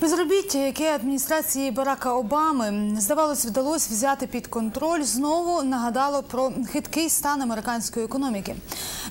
Безробіття, яке адміністрації Барака Обами здавалось, вдалося взяти під контроль, знову нагадало про хиткий стан американської економіки.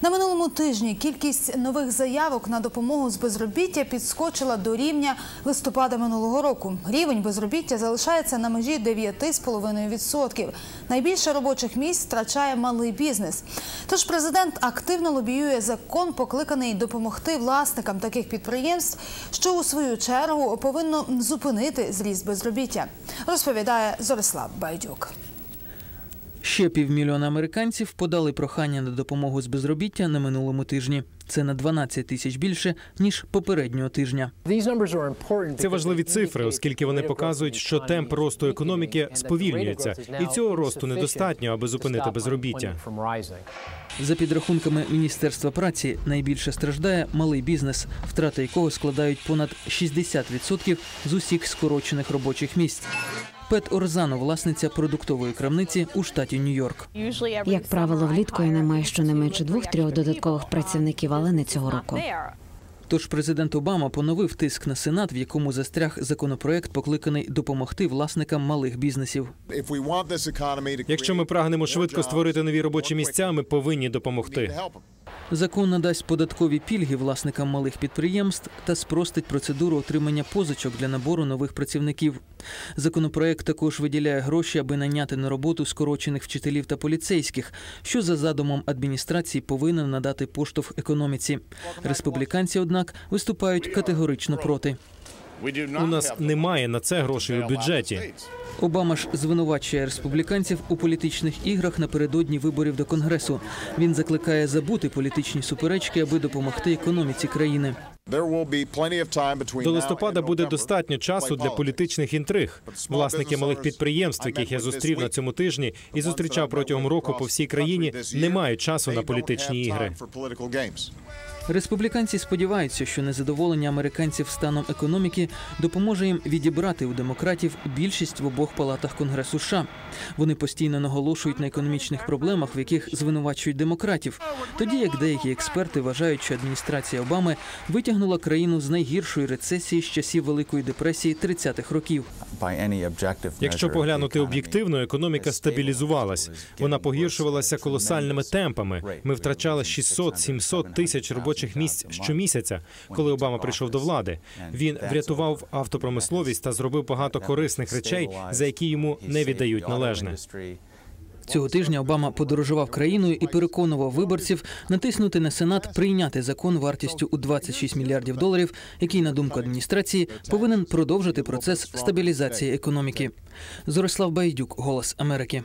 На минулому тижні кількість нових заявок на допомогу з безробіття підскочила до рівня листопада минулого року. Рівень безробіття залишається на межі 9,5%. Найбільше робочих місць втрачає малий бізнес. Тож президент активно лобіює закон, покликаний допомогти власникам таких підприємств, що у свою чергу повинно зупинити зріст безробіття, розповідає Зорислав Байдюк. Ще півмільйона американців подали прохання на допомогу з безробіття на минулому тижні. Це на 12 тисяч більше ніж попереднього тижня. Це важливі цифри, оскільки вони показують, що темп росту економіки сповільнюється, і цього росту недостатньо, аби зупинити безробіття. За підрахунками міністерства праці, найбільше страждає малий бізнес, втрати якого складають понад 60% з усіх скорочених робочих місць. Пет Орзано, власниця продуктової крамниці у штаті Нью-Йорк. Як правило, влітку я не маю щонайменше двох-трьох додаткових працівників, але не цього року. Тож президент Обама поновив тиск на сенат, в якому застряг законопроект, покликаний допомогти власникам малих бізнесів. Якщо ми прагнемо швидко створити нові робочі місця, ми повинні допомогти. Закон надасть податкові пільги власникам малих підприємств та спростить процедуру отримання позичок для набору нових працівників. Законопроект також виділяє гроші, аби наняти на роботу скорочених вчителів та поліцейських, що за задумом адміністрації повинен надати поштовх економіці. Республіканці, однак, виступають категорично проти. У нас немає на це грошей у бюджеті. Обама ж звинувачує республіканців у політичних іграх напередодні виборів до конгресу. Він закликає забути політичні суперечки, аби допомогти економіці країни. До листопада буде достатньо часу для політичних інтриг. Власники малих підприємств, яких я зустрів на цьому тижні і зустрічав протягом року по всій країні, не мають часу на політичні ігри. Республіканці сподіваються, що незадоволення американців станом економіки допоможе їм відібрати у демократів більшість в обох палатах Конгресу. США. вони постійно наголошують на економічних проблемах, в яких звинувачують демократів. Тоді як деякі експерти вважають, що адміністрація Обами витягнула країну з найгіршої рецесії з часів Великої депресії 30-х років. Якщо поглянути об'єктивно, економіка стабілізувалась. Вона погіршувалася колосальними темпами. Ми втрачали 600-700 тисяч робочих місць щомісяця, коли Обама прийшов до влади. Він врятував автопромисловість та зробив багато корисних речей, за які йому не віддають належне. Цього тижня Обама подорожував країною і переконував виборців натиснути на сенат прийняти закон вартістю у 26 мільярдів доларів, який, на думку адміністрації, повинен продовжити процес стабілізації економіки. Зорислав Байдюк, Голос Америки.